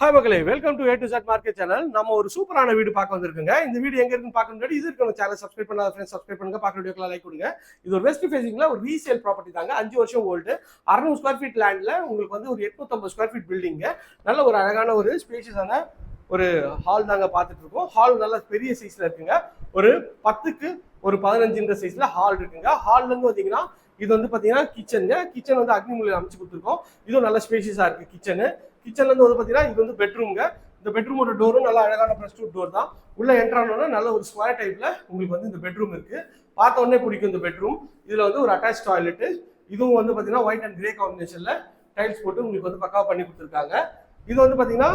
Hi மக்களே welcome to A to Z market channel நம்ம ஒரு சூப்பரான வீடு பார்க்க வந்திருக்குங்க. இந்த வீடு எங்க இருக்குன்னு பார்க்க முன்னாடி இது இருக்க சேனல் சப்ஸ்கிரைப் பண்ணாத ஃப்ரெண்ட்ஸ் சப்ஸ்கிரைப் பண்ணுங்க. பார்க்க வீடியோக்கெல்லாம் லைக் கொடுங்க. இது ஒரு வெஸ்ட் ஃபேசிங்ல ஒரு ரீசேல் ப்ராப்பர்ட்டி தாங்க. அஞ்சு வருஷம் ஓல்டு அறுநூறு ஸ்கொயர் ஃபீட் லேண்ட்ல உங்களுக்கு வந்து ஒரு எட்நூத்தம்பது ஸ்கொயர் ஃபீட் பில்டிங்க நல்ல ஒரு அழகான ஒரு ஸ்பேஷியஸான ஒரு ஹால் தாங்க பார்த்துட்டு இருக்கோம். ஹால் நல்ல பெரிய சைஸ்ல இருக்குங்க. ஒரு பத்துக்கு ஒரு பதினஞ்சுன்ற சைஸ்ல ஹால் இருக்குங்க. ஹால்ல இருந்து வந்தீங்கன்னா இது வந்து பாத்தீங்கன்னா கிச்சனுங்க கிச்சன் வந்து அக்னி மூலையில் அமைச்சு கொடுத்துருக்கோம். இதுவும் நல்ல ஸ்பேஷியஸா இருக்கு கிச்சனு கிச்சன்ல இருந்து வந்து பாத்தீங்கன்னா இது வந்து பெட்ரூம்ங்க இந்த பெட்ரூமோட டோரும் நல்ல அழகான ப்ளஸ் டூ டோர் தான். உள்ள என்ட்ரானோட நல்ல ஒரு ஸ்கொயர் டைப்ல உங்களுக்கு வந்து இந்த பெட்ரூம் இருக்கு. பார்த்த உடனே பிடிக்கும் இந்த பெட்ரூம் இதுல வந்து ஒரு அட்டாச் டாய்லெட் இதுவும் வந்து பாத்தீங்கன்னா ஒயிட் அண்ட் கிரே காம்பினேஷன்ல டைல்ஸ் போட்டு உங்களுக்கு வந்து பக்காவா பண்ணி கொடுத்துருக்காங்க. இது வந்து பாத்தீங்கன்னா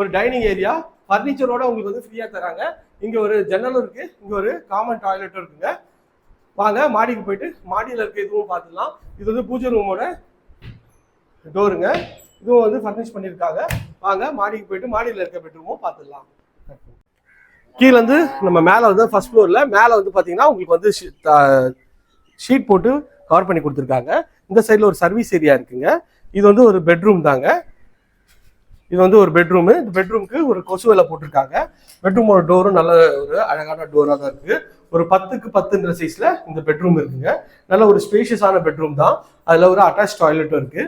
ஒரு டைனிங் ஏரியா ஃபர்னிச்சரோட உங்களுக்கு வந்து ஃப்ரீயா தராங்க. இங்க ஒரு ஜன்னலும் இருக்கு. இங்க ஒரு காமன் டாய்லெட்டும் இருக்குங்க. வாங்க மாடிக்கு போயிட்டு மாடியில் இருக்க இதுவும் பார்த்துக்கலாம். இது வந்து பூஜை ரூமோட டோருங்க இதுவும் வந்து ஃபர்னிஷ் பண்ணியிருக்காங்க. வாங்க மாடிக்கு போயிட்டு மாடியில் இருக்க பெட்ரூமும் பார்த்துடலாம். கீழே வந்து நம்ம மேலே வந்து ஃபர்ஸ்ட் ஃப்ளோரில் மேலே வந்து பார்த்தீங்கன்னா உங்களுக்கு வந்து ஷீட் போட்டு கவர் பண்ணி கொடுத்துருக்காங்க. இந்த சைடில் ஒரு சர்வீஸ் ஏரியா இருக்குங்க. இது வந்து ஒரு பெட்ரூம் தாங்க. இது வந்து ஒரு பெட்ரூமு இந்த பெட்ரூமுக்கு ஒரு கொசு வேலை போட்டிருக்காங்க. பெட்ரூமோட டோரும் நல்ல ஒரு அழகான டோராக தான் இருக்குது ஒரு பத்துக்கு பத்துன்ற சைஸில் இந்த பெட்ரூம் இருக்குங்க. நல்ல ஒரு ஸ்பேஷியஸான பெட்ரூம் தான். அதில் ஒரு அட்டாச் டாய்லெட்டும் இருக்குது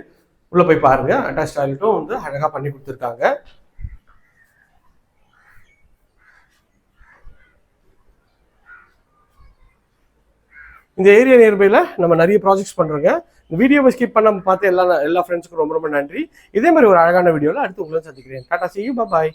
உள்ளே போய் பாருங்க. அட்டாச் டாய்லெட்டும் வந்து அழகா பண்ணி கொடுத்துருக்காங்க. இந்த ஏரியா நியர்பைல நம்ம நிறைய ப்ராஜெக்ட்ஸ் பண்றோங்க. இந்த வீடியோவை ஸ்கிப் பண்ணாம பார்த்து எல்லா எல்லா ஃப்ரெண்ட்ஸுக்கும் ரொம்ப ரொம்ப நன்றி. இதே மாதிரி ஒரு அழகான வீடியோவில் அடுத்து உங்களும் சந்திக்கிறேன். Tata C you bye